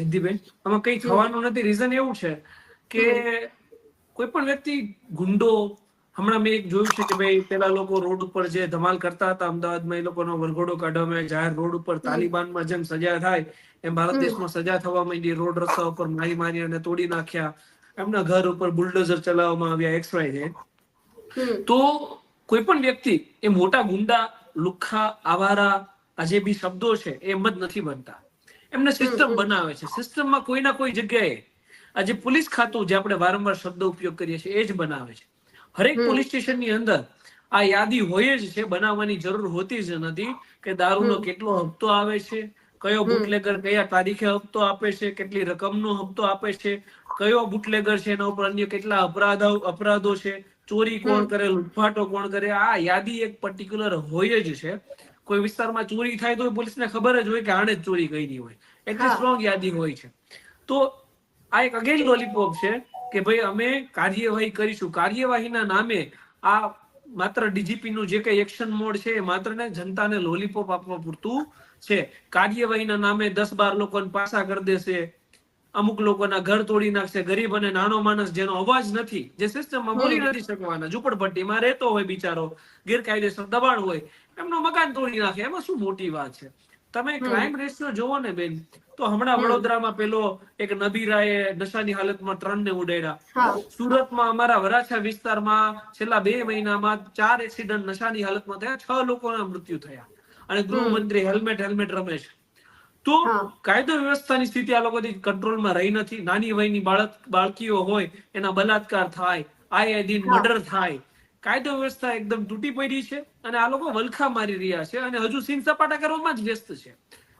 સિદ્ધિબેન આમાં કઈ થવાનું નથી. રીઝન એવું છે કે કોઈ પણ વ્યક્તિ ગુંડો હમણાં મેં એક જોયું છે કે ભાઈ પેલા લોકો રોડ ઉપર જે ધમાલ કરતા હતા અમદાવાદમાં એ લોકોનો વરઘોડો કાઢવામાં જાહેર રોડ ઉપર તાલિબાનમાં જેમ સજા થાય એમ ભારત દેશમાં સજા થવા માંડી રોડ રસ્તા ઉપર મારી મારી અને તોડી નાખ્યા એમના ઘર ઉપર બુલડોઝર ચલાવવામાં આવ્યા એક્સ વાય. તો કોઈ પણ વ્યક્તિ એ મોટા ગુંડા લુખ્ખા આવારા આ જે બી શબ્દો છે એમ જ નથી બનતા. એમને સિસ્ટમ બનાવે છે. સિસ્ટમમાં કોઈ ના કોઈ જગ્યાએ આ જે પોલીસ ખાતું જે આપણે વારંવાર શબ્દ ઉપયોગ કરીએ છીએ એ જ બનાવે છે. હરેક પોલીસ સ્ટેશનની અંદર આ યાદી હોય જ છે બનાવવાની જરૂર હોતી જ નથી કે દારૂનો કેટલો હપ્તો આવે છે કયો બુટલેગર કયા તારીખે હપ્તો આપે છે કેટલી રકમનો હપ્તો આપે છે કયો બુટલેગર છે એના ઉપર અન્ય કેટલા અપરાધો અપરાધો છે ચોરી કોણ કરે લૂંટફાટો કોણ કરે આ યાદી એક પર્ટિક્યુલર હોય જ છે. કોઈ વિસ્તારમાં ચોરી થાય તો પોલીસને ખબર જ હોય કે આણે જ ચોરી કરી હોય. એટલી સ્ટ્રોંગ યાદી હોય છે. તો આ એક અગેન લોલીપોપ છે કે ભાઈ અમે કાર્યવાહી કરીશું. કાર્યવાહીના નામે આ માત્ર ડીજીપી નું જે કઈ એક્શન મોડ છે એ માત્ર ને જનતાને લોલીપોપ આપવા પૂરતું છે. કાર્યવાહીના નામે દસ બાર લોકોને પાછા કરી દેશે. અમુક લોકોના ઘર તોડી નાખશે. ગરીબ અને નાનો માણસ જેનો અવાજ નથી જે સિસ્ટમમાં બોલી નથી શકવાના. ઝૂંપડપટ્ટીમાં રહેતો હોય બિચારો. ગેરકાયદેસર દબાણ હોય. એમનું મકાન તોડી નાખે. એમાં શું મોટી વાત છે? તમે ક્રાઇમ રેશિયો જોવો ને બેન તો હમણાં વડોદરામાં પેલો એક નબીરાએ નશાની હાલતમાં ત્રણ ને ઉડાડ્યા સુરતમાં અમારા વરાછા વિસ્તારમાં છેલ્લા બે મહિનામાં ચાર એક્સિડન્ટ નશાની હાલતમાં થયા છ લોકોના મૃત્યુ થયા. અને ગૃહમંત્રી હેલ્મેટ હેલ્મેટ રમે છે તો. કાયદો વ્યવસ્થાની સ્થિતિ આ લોકોથી કંટ્રોલમાં રહી નથી. નાની વયની બાળક બાળકીઓ હોય એના બલાત્કાર થાય આયે દિન મર્ડર થાય. કાયદો વ્યવસ્થા એકદમ તૂટી પડી છે અને આ લોકો વલખા મારી રહ્યા છે અને હજુ સીન સપાટા કરવામાં જ વ્યસ્ત છે.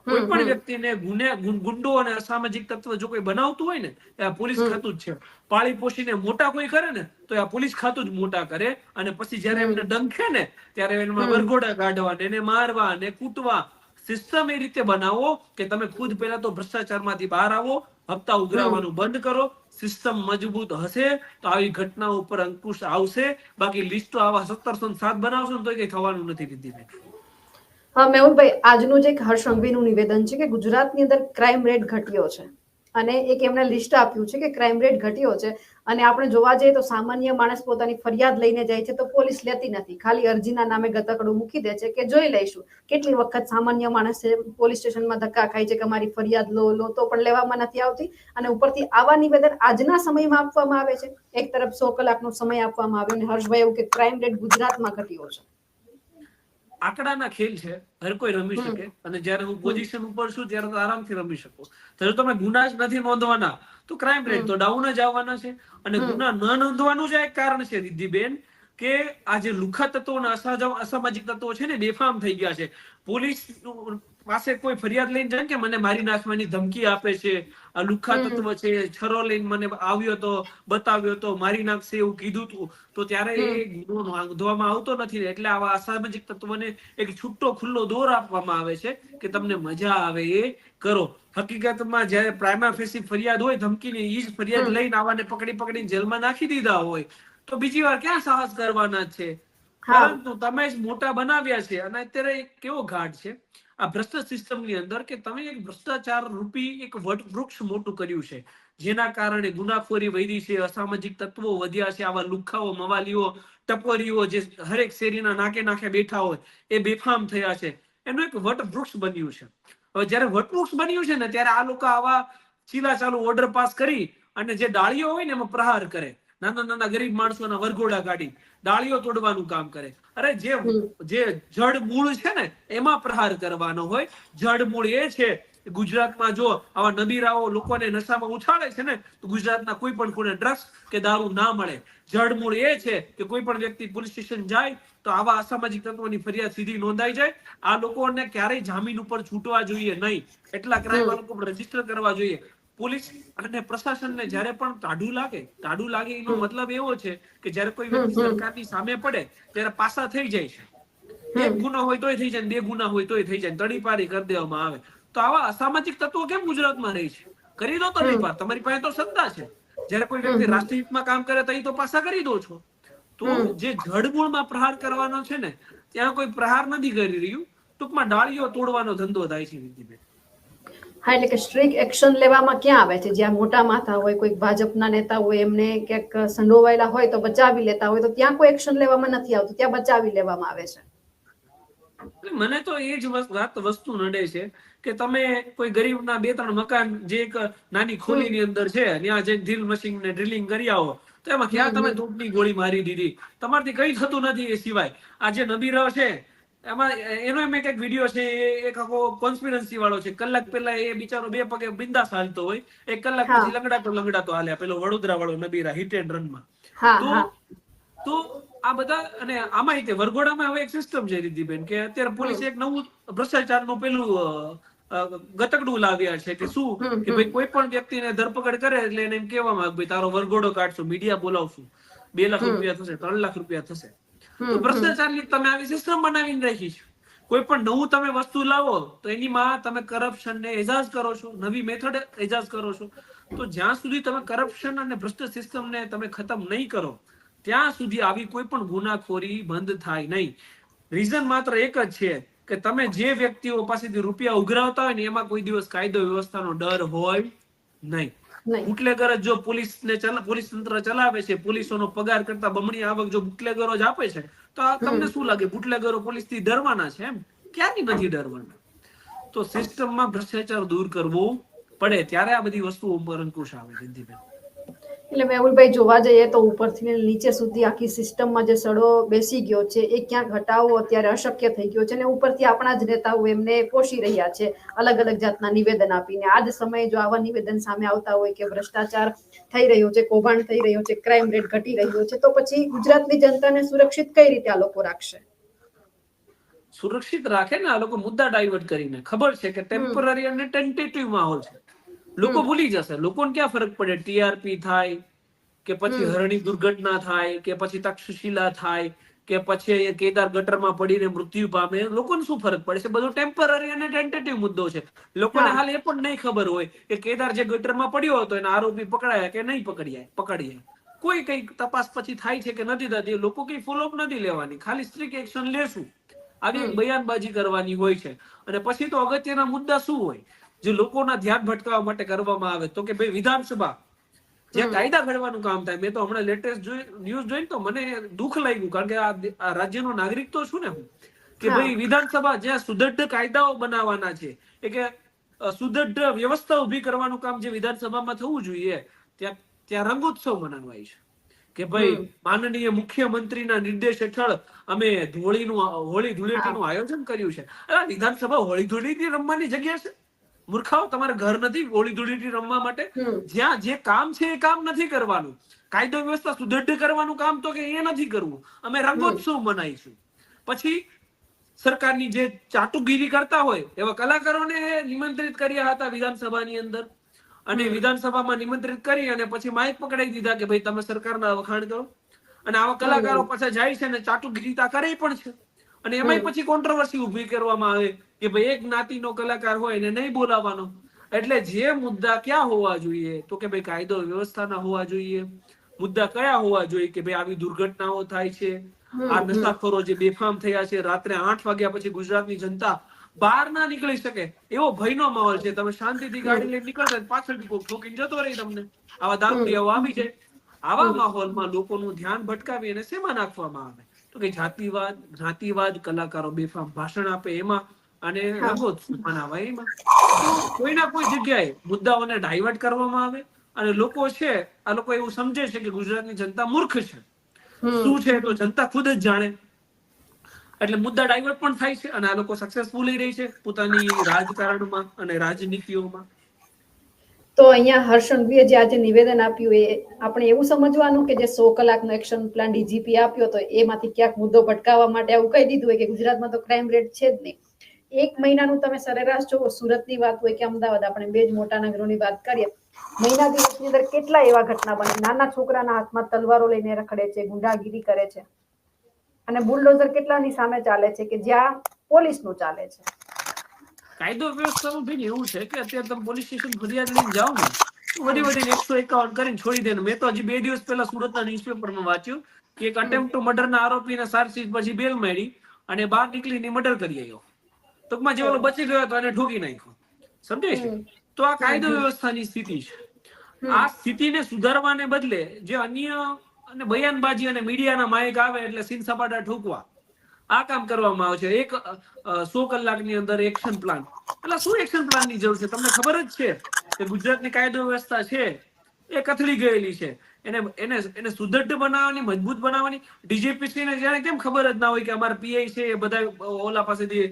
કોઈ પણ વ્યક્તિને ગુને ગુંડો અને અસામાજિક તત્વ જો કોઈ બનાવતું હોય ને એ આ પોલીસ ખાતું જ છે. પાળી પોષીને મોટા કોઈ કરે ને તો આ પોલીસ ખાતું જ મોટા કરે અને પછી જયારે એમને ડંખે ને ત્યારે એમાં વરઘોડા કાઢવા ને એને મારવા ને કૂટવા સિસ્ટમ એ રીતે બનાવો કે તમે ખુદ પહેલા તો ભ્રષ્ટાચારમાંથી બહાર આવો હપ્તા ઉઘરાવવાનું બંધ કરો સિસ્ટમ મજબૂત હશે તો આવી ઘટના ઉપર અંકુશ આવશે. બાકી લિસ્ટો આવા સત્તરસો સાત બનાવશો ને તો કઈ થવાનું નથી વિધિબેન હા, મેહુલભાઈ, આજનું જે હર્ષ સંઘવીનું નિવેદન છે કે ગુજરાતની અંદર ક્રાઇમ રેટ ઘટ્યો છે. અને એક એમણે લિસ્ટ આપ્યું છે કે ક્રાઇમ રેટ ઘટ્યો છે. અને આપણે જોવા જઈએ તો સામાન્ય માણસ પોતાની ફરિયાદ લઈને જાય છે તો પોલીસ લેતી નથી. ખાલી અરજીના નામે ગતકડું મૂકી દે છે કે જોઈ લઈશું. કેટલી વખત સામાન્ય માણસ પોલીસ સ્ટેશનમાં ધક્કા ખાય છે કે અમારી ફરિયાદ લો લો, તો પણ લેવામાં નથી આવતી. અને ઉપરથી આવા નિવેદન આજના સમયમાં આપવામાં આવે છે. એક તરફ સો કલાકનો સમય આપવામાં આવ્યો અને હર્ષભાઈ એવું કે ક્રાઇમ રેટ ગુજરાતમાં ઘટ્યો છે. આંકડાના ખેલ છે હર કોઈ રમી. શકે અને જ્યારે હું પોઝિશન ઉપર છું ત્યારે આરામથી રમી શકો. ત્યારે તમે ગુના જ નથી નોંધવાના તો ક્રાઇમ રેટ તો ડાઉન જ આવવાના છે. અને ગુના ન નોંધવાનું જ એક કારણ છે રિદ્ધિબેન કે આ જે લુખા તત્વો અને અસામાજિક તત્વો છે ને બેફામ થઈ ગયા છે. પોલીસ પાસે કોઈ ફરિયાદ લઈને જાય કે મને મારી નાખવાની ધમકી આપે છે આ લુખા તત્વ છે છરો લઈને મને આવ્યો તો બતાવ્યો તો મારી નાખશે એવું કીધું તું તો ત્યારે એ ગુનો નોંધવામાં આવતો નથી એટલે આવા અસામાજિક તત્વને એક છૂટો ખુલ્લો દોર આપવામાં આવે છે કે તમને મજા આવે એ કરો. હકીકતમાં જ્યારે પ્રાઇમા ફેસી ફરિયાદ હોય ધમકીની ઈ જ ફરિયાદ લઈને આવાને પકડી પકડીને જેલમાં નાખી દીધા હોય તો બીજી વાર ક્યાં સાહસ કરવાના છે? પરંતુ તમે જ મોટા બનાવ્યા છે અને અત્યારે કેવો ઘાટ છે? આ ભ્રષ્ટ સિસ્ટમની અંદર કે તમે એક ભ્રષ્ટાચાર રૂપી એક વટવૃક્ષ મોટું કર્યું છે, જેના કારણે ગુનાખોરી વધી છે, અસામાજિક તત્વો વધ્યા છે, આવા લુખાઓ, મવાલીઓ, ટપોરીઓ જે હરેક શેરીના નાકે નાકે બેઠા હોય, એ બેફામ થયા છે. એનું એક વટવૃક્ષ બન્યું છે. હવે જ્યારે વટવૃક્ષ બન્યું છે ને, ત્યારે આ લોકો આવા ચીલા ચાલુ ઓર્ડર પાસ કરી અને જે ડાળીઓ હોય ને એમાં પ્રહાર કરે. નાના નાના ગરીબ માણસોના વરઘોડા કાઢી ડાળીઓ તોડવાનું કામ કરે. અરે જે જે જડ મૂળ છે ને એમાં પ્રહાર કરવાનો હોય. જડ મૂળ એ છે ગુજરાતમાં જો આવા નબીરાઓ લોકોને નશામાં ઉછાળે છે ને તો ગુજરાતના કોઈ પણ ખૂણે ડ્રગ્સ કે દારૂ ના મળે. જડ મૂળ એ છે કે કોઈ પણ વ્યક્તિ પોલીસ સ્ટેશન જાય તો આવા અસામાજિક તત્વોની ફરિયાદ સીધી નોંધાઈ જાય. આ લોકોને ક્યારેય જામીન ઉપર છૂટવા જોઈએ નહીં. એટલા ક્રાઇમ લોકો રજિસ્ટર કરવા જોઈએ. પોલીસ અને પ્રશાસનને જ્યારે પણ ટાઢું લાગે ટાઢું લાગે એનો મતલબ એવો છે કે જ્યારે કોઈ વ્યક્તિ. સરકારની સામે પડે ત્યારે પાસા થઈ જાય છે. એક ગુનો હોય તોય થઈ જાય બે ગુના હોય તોય થઈ જાય તડીપારી કરી દેવામાં આવે. તો આવા અસામાજિક તત્વો કેમ ગુજરાતમાં રહી છે? કરી દો તડીપાર તમારી પાસે તો સત્તા છે. જ્યારે કોઈ વ્યક્તિ. રાષ્ટ્રહિતમાં કામ કરે તો એ તો પાસા કરી દો છો. તો. જે જડમૂળમાં પ્રહાર કરવાનો છે ને ત્યાં કોઈ પ્રહાર નથી કરી રહ્યું. ટૂંકમાં ડાળીઓ તોડવાનો ધંધો થાય છે વિધિબેન હા એટલે કે સ્ટ્રિક્ટ એક્શન લેવામાં ક્યાં આવે છે? જ્યાં મોટા માથા હોય કોઈક ભાજપના નેતા હોય એમને ક્યાંક સંડોવાયેલા હોય તો બચાવી લેતા હોય તો ત્યાં કોઈ એક્શન લેવામાં નથી આવતું ત્યાં બચાવી લેવામાં આવે છે. મને તો એ જ વાત વસ્તુ નડે છે કે તમે કોઈ ગરીબના બે ત્રણ મકાન જે એક નાની ખોલીની અંદર છે ત્યાં જે ડ્રીલ મશીન ને ડ્રિલિંગ કરી આવો તો એમાં ક્યાં તમે તૂટની ગોળી મારી દીધી? તમારથી કઈ થતું નથી એ સિવાય. આ જે નબીરાવ છે એમાં એનો એમ એક વીડિયો છે એક આખો કોન્સ્પિરન્સી વાળો છે. કલાક પહેલા એ બિચારો બે પગે બિંદાસ હાલતો હોય. એક કલાક લંગડા પછી લંગડાતો લંગડાતો હાલ્યા. પેલો વડોદરા વાળો નબીરા હિટ એન્ડ રનમાં તો તો આ બધા અને આમાં તે વરઘોડામાં હવે એક સિસ્ટમ છે રીતિબેન કે અત્યારે પોલીસ એક નવું ભ્રષ્ટાચારનું પેલું ગતકડું લાવ્યા છે કે શું? કે ભાઈ કોઈ પણ વ્યક્તિને ધરપકડ કરે એટલે એને એમ કહેવામાં આવે ભાઈ તારો વરઘોડો કાઢશું મીડિયા બોલાવશું. બે લાખ રૂપિયા થશે ત્રણ લાખ રૂપિયા થશે. તો હમ, ભ્રષ્ટાચારની તમે આવી સિસ્ટમ બનાવીને રાખી છે. કોઈ પણ નવું તમે વસ્તુ લાવો તો એની માં તમે કરપ્શન ને એજાજ કરો છો નવી મેથડ એજાજ કરો છો તો જ્યાં સુધી તમે કરપ્શન અને ભ્રષ્ટ સિસ્ટમ ને તમે ખતમ નહીં કરો ત્યાં સુધી આવી કોઈ પણ ગુનાખોરી બંધ થાય નહીં. રીઝન માત્ર એક જ છે કે તમે જે વ્યક્તિઓ પાસેથી રૂપિયા ઉઘરાવતા હોય ને એમાં કોઈ દિવસ કાયદો વ્યવસ્થાનો ડર હોય નહીં. બુટલેગર જ જો પોલીસ ને પોલીસ તંત્ર ચલાવે છે પોલીસોનો પગાર કરતા બમણી આવક જો બુટલેગરો જ આપે છે તો આ તમને શું લાગે? બુટલેગરો પોલીસથી ડરવાના છે એમ? ક્યાંની નથી ડરવાના? તો સિસ્ટમમાં ભ્રષ્ટાચાર દૂર કરવો પડે ત્યારે આ બધી વસ્તુઓ ઉપર અંકુશ આવે જયંતિબેન એટલે મેહુલભાઈ જોવા જઈએ તો ઉપરથી નીચે સુધી આખી સિસ્ટમમાં જે સડો બેસી ગયો છે એ ક્યાંક હટાવવો અત્યારે અશક્ય થઈ ગયો છે અને ઉપરથી આપણા જ નેતાઓ એમને પોષી રહ્યા છે અલગ અલગ જાતના નિવેદન આપીને. આ જ સમયે જો આવા નિવેદન સામે આવતા હોય કે ભ્રષ્ટાચાર થઈ રહ્યો છે કૌભાંડ થઈ રહ્યો છે ક્રાઇમ રેટ ઘટી રહ્યો છે તો પછી ગુજરાતની જનતાને સુરક્ષિત કઈ રીતે આ લોકો રાખશે? સુરક્ષિત રાખે ને આ લોકો મુદ્દા ડાયવર્ટ કરીને. ખબર છે કે ટેમ્પરરી અને ટેન્ટેટિવ માહોલ છે. લોકો ભૂલી જશે. લોકોને ક્યાં ફરક પડે? ટીઆરપી થાય કે પછી હરણી દુર્ઘટના થાય કે પછી તક્ષશિલા થાય કે પછી કેદાર ગટરમાં પડીને મૃત્યુ પામે? લોકોને શું ફરક પડે છે? બધું ટેમ્પરરી અને ટેન્ટેટિવ મુદ્દો છે. લોકોને હાલ એ પણ નહીં ખબર હોય કે કેદાર જે ગટરમાં પડ્યો હતો એના આરોપી પકડાયા કે નહીં પકડ્યા? પકડ્યા કોઈ કઈ તપાસ પછી થાય છે કે નથી થતી? લોકો કઈ ફોલોઅપ નથી લેવાની. ખાલી સ્ટ્રિક એક્શન લેશું. આવી બયાનબાજી કરવાની હોય છે. અને પછી તો અગત્યના મુદ્દા શું હોય? જે લોકોના ધ્યાન ભટકાવવા માટે કરવામાં આવે તો કે ભાઈ વિધાનસભા જ્યાં કાયદા ઘડવાનું કામ થાય. મેં તો હમણાં લેટેસ્ટ ન્યૂઝ જોઈ તો મને દુઃખ લાગ્યું કારણ કે આ રાજ્યનો નાગરિક તો છું ને હું કે ભાઈ વિધાનસભા જ્યાં સુદ્રઢ કાયદાઓ બનાવવાના છે એ કે સુદ્રઢ વ્યવસ્થા ઊભી કરવાનું કામ જે વિધાનસભામાં થવું જોઈએ ત્યાં ત્યાં રંગોત્સવ મનાવાય છે. કે ભાઈ માનનીય મુખ્યમંત્રીના નિર્દેશ હેઠળ અમે ધોળીનું હોળી ધૂળેટીનું આયોજન કર્યું છે. વિધાનસભા હોળી ધૂળેટી રમવાની જગ્યા છે? મૂર્ખાઓ તમારે ઘર નથી ઓળી ધૂળીટી રમવા માટે. જ્યાં જે કામ છે એ કામ નથી કરવાનું. કાયદો વ્યવસ્થા સુદૃઢ કરવાનું કામ તો કે એ નથી કરવું. અમે રંગોત્સવ મનાવીશું. પછી સરકારની જે ચાટુગીરી કરતા હોય એવા કલાકારોને નિમંત્રિત કર્યા હતા વિધાનસભાની અંદર. અને વિધાનસભામાં નિમંત્રિત કરી અને પછી માઇક પકડાઈ દીધા કે ભાઈ તમે સરકારના વખાણ કરો. અને આવા કલાકારો પાછા જાય છે અને ચાટુગીરીતા કરે પણ છે. અને એમાંય પછી કોન્ટ્રોવર્સી ઊભી કરવામાં આવે કે ભાઈ એક જ્ઞાતિનો કલાકાર હોય એને નહીં બોલાવવાનો. એટલે જે મુદ્દા ક્યાં હોવા જોઈએ? તો કે ભાઈ કાયદો વ્યવસ્થાના હોવા જોઈએ. મુદ્દા કયા હોવા જોઈએ? કે ભાઈ આવી દુર્ઘટનાઓ થાય છે. આ નશાખોરો જે બેફામ થયા છે રાત્રે આઠ વાગ્યા પછી ગુજરાતની જનતા બહાર ના નીકળી શકે. એવો ભયનો માહોલ છે. તમે શાંતિથી ગાડી લઈને નીકળતા પાછળથી કોઈ ઠોકીને જતો રહી તમને. આવા દારૂડિયાઓ આવી જાય. આવા માહોલમાં લોકોનું ધ્યાન ભટકાવી અને શેમાં નાખવામાં આવે. તો કે જાતિવાદ જ્ઞાતિવાદ કલાકારો બેફામ ભાષણ આપે એમાં અને રંગોત્સવ મનાવાય એમાં. કોઈના કોઈ જગ્યાએ મુદ્દાઓને ડાયવર્ટ કરવામાં આવે અને લોકો છે આ લોકો એવું સમજે છે કે ગુજરાતની જનતા મૂર્ખ છે. શું છે તો જનતા ખુદ જ જાણે. એટલે મુદ્દા ડાયવર્ટ પણ થાય છે અને આ લોકો સક્સેસફુલ રહી છે પોતાની રાજકારણમાં અને રાજનીતિઓમાં. તો અહીંયા હર્ષંઘવીએ જે આજે નિવેદન આપ્યું એ આપણે એવું સમજવાનું કે જે સો કલાકનો એક્શન પ્લાન ડીજીપી આપ્યો તો એમાંથી ક્યાંક મુદ્દો ભટકાવવા માટે આવું કહી દીધું હોય કે ગુજરાતમાં તો ક્રાઇમ રેટ છે જ નહીં. એક મહિનાનું તમે સરેરાશ જોવો સુરતની વાત હોય કે અમદાવાદ, આપણે બે જ મોટા નગરોની વાત કરીએ. મહિના દિવસની અંદર કેટલા એવા ઘટના બને? નાના છોકરાના હાથમાં તલવારો લઈને રખડે છે, ગુંડાગીરી કરે છે. અને બુલડોઝર કેટલાની સામે ચાલે છે કે જ્યાં પોલીસનું ચાલે છે? કાયદો વ્યવસ્થાનું ભાઈ એવું છે કે અત્યારે તમે પોલીસ સ્ટેશન ફરિયાદ લઈને જાઓ ને તો વધી એકસો એકાવન કરીને છોડી દે મેં તો હજી બે દિવસ પહેલા સુરતના ન્યૂઝપેપરમાં વાંચ્યું કે એક અટેમ્પ ટુ મર્ડરના આરોપીને ચાર્જશીટ પછી બેલ મળી અને બહાર નીકળીને મર્ડર કરી આવ્યો. ટૂંકમાં જે ઓલો બચી ગયો હતો એને ઠોકી નાખ્યો. સમજે છે? તો આ કાયદો વ્યવસ્થાની સ્થિતિ છે. આ સ્થિતિને સુધારવાને બદલે જે અન્ય અને બયાનબાજી અને મીડિયાના માયક આવે એટલે સીન સપાટા ઠોકવા આ કામ કરવામાં આવે છે. એક સો કલાકની અંદર એક્શન પ્લાન એટલે શું એક્શન પ્લાનની જરૂર છે? તમને ખબર જ છે કે ગુજરાતની કાયદો વ્યવસ્થા છે એ કથળી ગયેલી છે. એને એને એને સુદૃઢ બનાવવાની મજબૂત બનાવવાની. ડીજીપીસી ને જાણે કેમ ખબર જ ના હોય કે અમારા પીઆઈ છે એ બધા ઓલા પાસેથી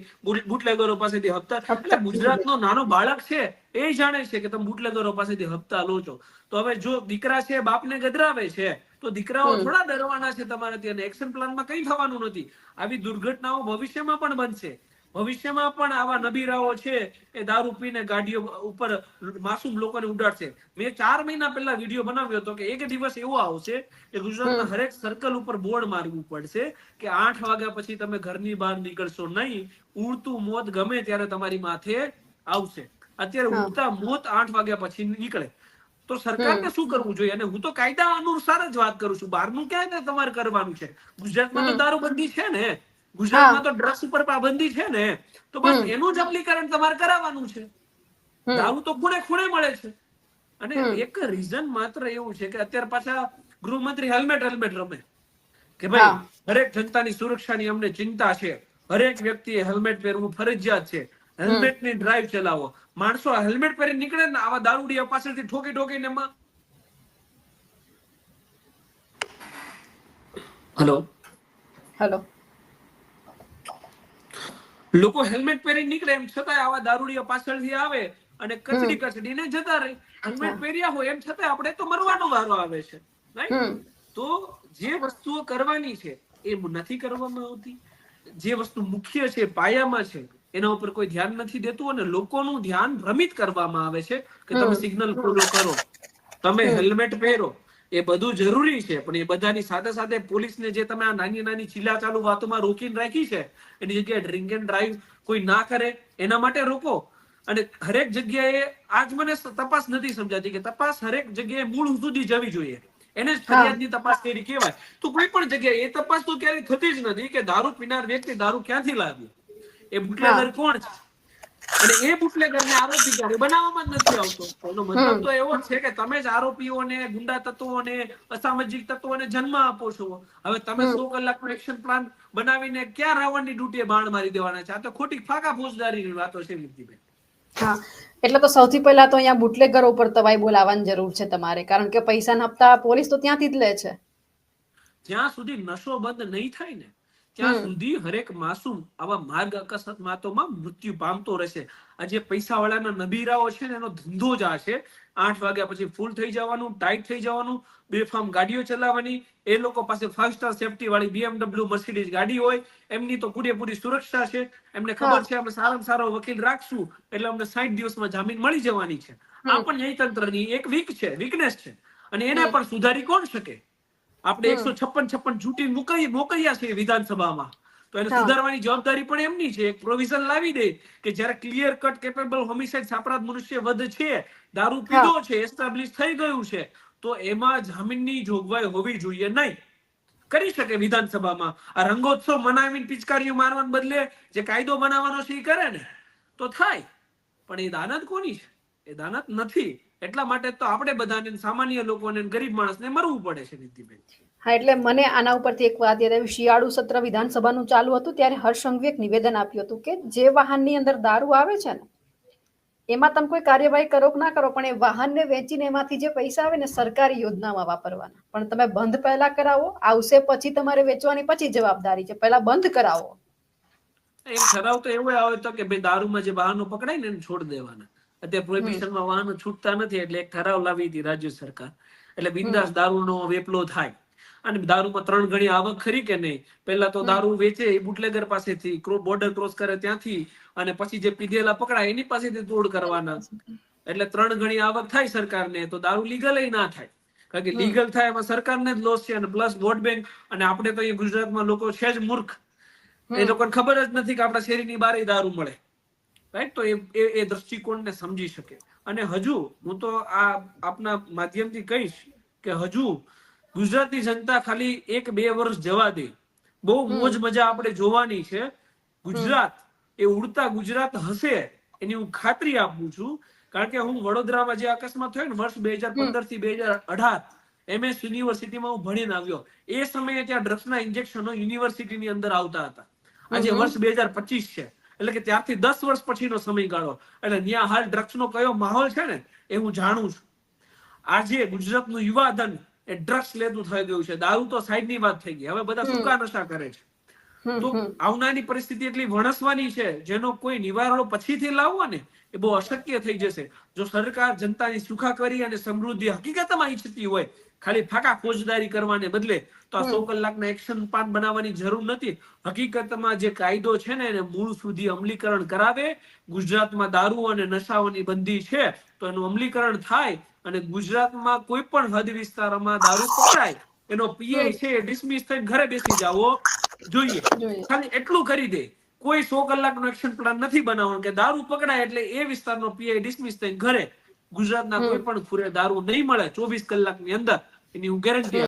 બુટલેગરો પાસેથી હપ્તા. એટલે ગુજરાતનો નાનો બાળક છે એ જાણે છે કે તમે બુટલેગરો પાસેથી હપ્તા લો છો. તો હવે જો દીકરા છે બાપને ગધરાવે છે તો દીકરાઓ થોડા ડરવાના છે તમારાથી અને એક્શન પ્લાનમાં કઈ થવાનું નથી. આવી દુર્ઘટનાઓ ભવિષ્યમાં પણ બનશે. ભવિષ્યમાં પણ આવા નબીરાઓ છે એ દારૂ પીને ગાડીઓ ઉપર માસૂમ લોકોને ઉડાડશે. મેં ચાર મહિના પહેલા વીડિયો બનાવ્યો હતો કે એક દિવસ એવો આવશે કે ગુજરાતના હરેક સર્કલ ઉપર બોર્ડ મારવું પડશે કે આઠ વાગ્યા પછી તમે ઘરની બહાર નીકળશો નહીં. ઉડતું મોત ગમે ત્યારે તમારી માથે આવશે. અત્યારે ઉડતા મોત આઠ વાગ્યા પછી નીકળે. તો સરકારને શું કરવું જોઈએ? અને હું તો કાયદા અનુસાર જ વાત કરું છું. બહારનું ક્યાં ને તમારે કરવાનું છે? ગુજરાતમાં તો દારૂબંધી છે ને? ગુજરાતમાં તો ડ્રગ્સ ઉપર પાબંદી છે ને? તો બસ એનું જ અમલીકરણ તમારે કરાવવાનું છે. દારૂ તો ખૂણે ખૂણે મળે છે. અને એક રીઝન માત્ર એવું છે કે અત્યારે પાછા ગૃહમંત્રી હેલ્મેટ હેલ્મેટ રમે. કે ભાઈ. હરેક જનતાની સુરક્ષાની અમને ચિંતા છે. હરેક વ્યક્તિએ હેલ્મેટ પહેરવું ફરજિયાત છે. હેલ્મેટની ડ્રાઈવ ચલાવો. માણસો હેલ્મેટ પહેરી નીકળે ને આવા દારૂડિયા પાછળથી ઠોકી ઠોકીને એમાં હેલો. હેલો. લોકો હેલ્મેટ પહેરી નીકળે એમ છતાંય આવા દારૂડિયા પાછળથી આવે અને કચડી કચડીને જતા રહે. હેલ્મેટ પહેર્યા હોય એમ છતાંય આપણે તો મરવાનો વારો આવે છે તો જે વસ્તુઓ કરવાની છે એ નથી કરવામાં આવતી. જે વસ્તુ મુખ્ય છે પાયામાં છે એના ઉપર કોઈ ધ્યાન નથી દેતું અને લોકોનું ધ્યાન ભ્રમિત કરવામાં આવે છે કે તમે. સિગ્નલ ફોલો કરો તમે હેલ્મેટ પહેરો એ બધું જરૂરી છે. પણ એ બધાની સાથે સાથે પોલીસને જે તમે આ નાની નાની ચીલા ચાલુ વાતોમાં રોકીને રાખી છે એની જગ્યાએ ડ્રિંક એન્ડ ડ્રાઈવ કોઈ ના કરે એના માટે રોકો. અને હરેક જગ્યાએ આજ મને તપાસ નથી સમજાતી કે તપાસ હરેક જગ્યાએ મૂળ સુધી જવી જોઈએ. એને જ ફરિયાદની તપાસ કરી કહેવાય. તો કોઈ પણ જગ્યાએ એ તપાસ તો ક્યારેય થતી જ નથી કે દારૂ પીનાર વ્યક્તિ દારૂ ક્યાંથી લાવ્યો? એ બુટલેગર કોણ છે? અને એ બુટલેગરને આરોપી ક્યારે બનાવવામાં જ નથી આવતો. એનો મતલબ તો એવો છે કે તમે જ આરોપીઓને ગુંડા તત્વોને અસામાજિક તત્વોને જન્મ આપો છો. હવે તમે સો કલાકનો એક્શન પ્લાન બનાવીને ક્યાં રાવણની ડૂટીએ બાણ મારી દેવાના છે? આ તો ખોટી ફાકા ફોજદારીની વાતો છે વિધિબેન હા. એટલે તો સૌથી પહેલા તો અહીંયા બુટલેગરો ઉપર તવાઈ બોલાવવાની જરૂર છે તમારે કારણ કે પૈસાના હપ્તા પોલીસ તો ત્યાંથી જ લે છે. જ્યાં સુધી નશો બંધ નહીં થાય ને ત્યાં સુધી હરેક માસૂમ આવા માર્ગ અકસ્માતોમાં મૃત્યુ પામતો રહેશે. આ જે પૈસા વાળાના નબીરાઓ છે ને એનો ધંધો જ આ છે. આઠ વાગ્યા પછી ફૂલ થઈ જવાનું ટાઈટ થઈ જવાનું બેફામ ગાડીઓ ચલાવવાની. એ લોકો પાસે ફાઈવ સ્ટાર સેફટી વાળી બીએમડબલ્યુ મર્સિડીઝ ગાડી હોય એમની તો પૂરેપૂરી સુરક્ષા છે. એમને ખબર છે આપણે સારામાં સારો વકીલ રાખશું એટલે અમને સાઠ દિવસમાં જામીન મળી જવાની છે. આ પણ ન્યાયતંત્રની એક વીક છે વીકનેસ છે. અને એને પણ સુધારી કોણ શકે? આપણે એકસો છપ્પન છપ્પન ચૂંટી મોકલી મોકલ્યા છે વિધાનસભામાં. તો એને. સુધારવાની જવાબદારી પણ એમની છે. એક પ્રોવિઝન લાવી દે કે જ્યારે ક્લિયર કટ કેપેબલ હોમિસાઇડ સાપરાધ મનુષ્ય વધ છે દારૂ પીધો છે એસ્ટાબ્લિશ થઈ ગયું છે તો એમાં જામીનની જોગવાઈ હોવી જોઈએ નહીં. કરી શકે વિધાનસભામાં. આ રંગોત્સવ મનાવીને પિચકારીઓ મારવાને બદલે જે કાયદો બનાવવાનો છે એ કરે ને. તો થાય. પણ એ દાનત કોની છે? એ દાનત નથી. એટલા માટે તો આપણે બધાને સામાન્ય લોકોને ગરીબ માણસને મરવું પડે છે નીતિબેન. હા એટલે મને આના ઉપરથી એક વાત યાદ આવી. શિયાળુ સત્ર વિધાનસભાનું ચાલુ હતું ત્યારે હર્ષ સંઘવી એક નિવેદન આપ્યું હતું કે જે વાહનની અંદર દારૂ આવે છે ને એમાં તમે કોઈ કાર્યવાહી કરો કે ના કરો પણ એ વાહનને વેચીને એમાંથી જે પૈસા આવે ને સરકારી યોજનામાં વાપરવાના. પણ તમે બંધ પહેલા કરાવો આવશે પછી તમારે વેચવાની પછી જવાબદારી છે. પહેલા બંધ કરાવો. એક ઠરાવ તો એવો આવે તો કે ભાઈ દારૂમાં જે વાહનો પકડાય ને છોડ દેવાના. અત્યારે પ્રોહિબિશનમાં વાહનો છૂટતા નથી એટલે એક ઠરાવ લાવી હતી રાજ્ય સરકાર. એટલે બિંદાસ દારૂનો વેપલો થાય. અને દારૂમાં ત્રણ ગણી આવક ખરી કે નહીં? પહેલા તો દારૂ વેચે એ બુટલેગર પાસેથી બોર્ડર ક્રોસ કરે ત્યાંથી અને પછી જે પીધેલા પકડાય એની પાસેથી તોડ કરવાના. એટલે ત્રણ ગણી આવક થાય સરકારને તો દારૂ લીગલ ના થાય. કારણ કે લીગલ થાય એમાં સરકારને જ લોસ છે અને પ્લસ વોટ બેંક અને આપણે તો અહીંયા ગુજરાતમાં લોકો છે જ મૂર્ખ. એ લોકોને ખબર જ નથી કે આપણા શેરીની બારે દારૂ મળે. રાઈટ તો એ એ- દ્રષ્ટિકોણને સમજી શકે. અને હજુ હું તો આ આપના માધ્યમથી કહીશ કે હજુ ગુજરાતની જનતા ખાલી એક બે વર્ષ જવા દે. બહુ મોજ મજા આપણે જોવાની છે. ગુજરાત એ ઉડતા ગુજરાત હશે એની હું ખાતરી આપું છું. કારણ કે હું વડોદરામાં જે અકસ્માત થયો ને વર્ષ બે હજાર પંદરથી બે હજાર અઢાર એમએસ યુનિવર્સિટીમાં હું ભણીને આવ્યો. એ સમયે ત્યાં ડ્રગ્સના ઇન્જેક્શનો યુનિવર્સિટીની અંદર આવતા હતા. આજે વર્ષ બે હજાર પચીસ છે. એટલે કે ત્યારથી દસ વર્ષ પછીનો સમયગાળો. એટલે ત્યાં હાલ ડ્રગ્સનો કયો માહોલ છે ને એ હું જાણું છું. આજે ગુજરાતનું યુવાધન એ ડ્રગ્સ લેતું થઈ ગયું છે. દારૂ તો સાઈડની વાત થઈ ગઈ. હવે બધા. સૂકા નશા કરે છે. તો. આવનારી પરિસ્થિતિ એટલી વણસવાની છે જેનો કોઈ નિવારણો પછીથી લાવવો ને એ બહુ અશક્ય થઈ જશે. જો સરકાર જનતાની સુખાકારી અને સમૃદ્ધિ હકીકતમાં ઈચ્છતી હોય ખાલી ફાકા ફોજદારી કરવાને બદલે તો આ સો કલાકના એક્શન પ્લાન બનાવવાની જરૂર નથી. હકીકતમાં જે કાયદો છે ને એને મૂળ સુધી અમલીકરણ કરાવે ગુજરાતમાં દારૂ અને નશાઓની બંધી છે તો એનું અમલીકરણ થાય અને ગુજરાતમાં કોઈ પણ હદ વિસ્તારમાં દારૂ પકડાય એનો પીઆઈ છે ડિસમિસ થઈને ઘરે બેસી જાવો જોઈએ. જોઈએ. ખાલી એટલું કરી દે. કોઈ સો કલાકનો એક્શન પ્લાન નથી બનાવવાનો કે દારૂ પકડાય એટલે એ વિસ્તારનો પીઆઈ ડિસમિસ થઈને ઘરે. ગુજરાતના કોઈ પણ ખૂરે દારૂ નહીં મળે ચોવીસ કલાકની અંદર એની હું ગેરંટી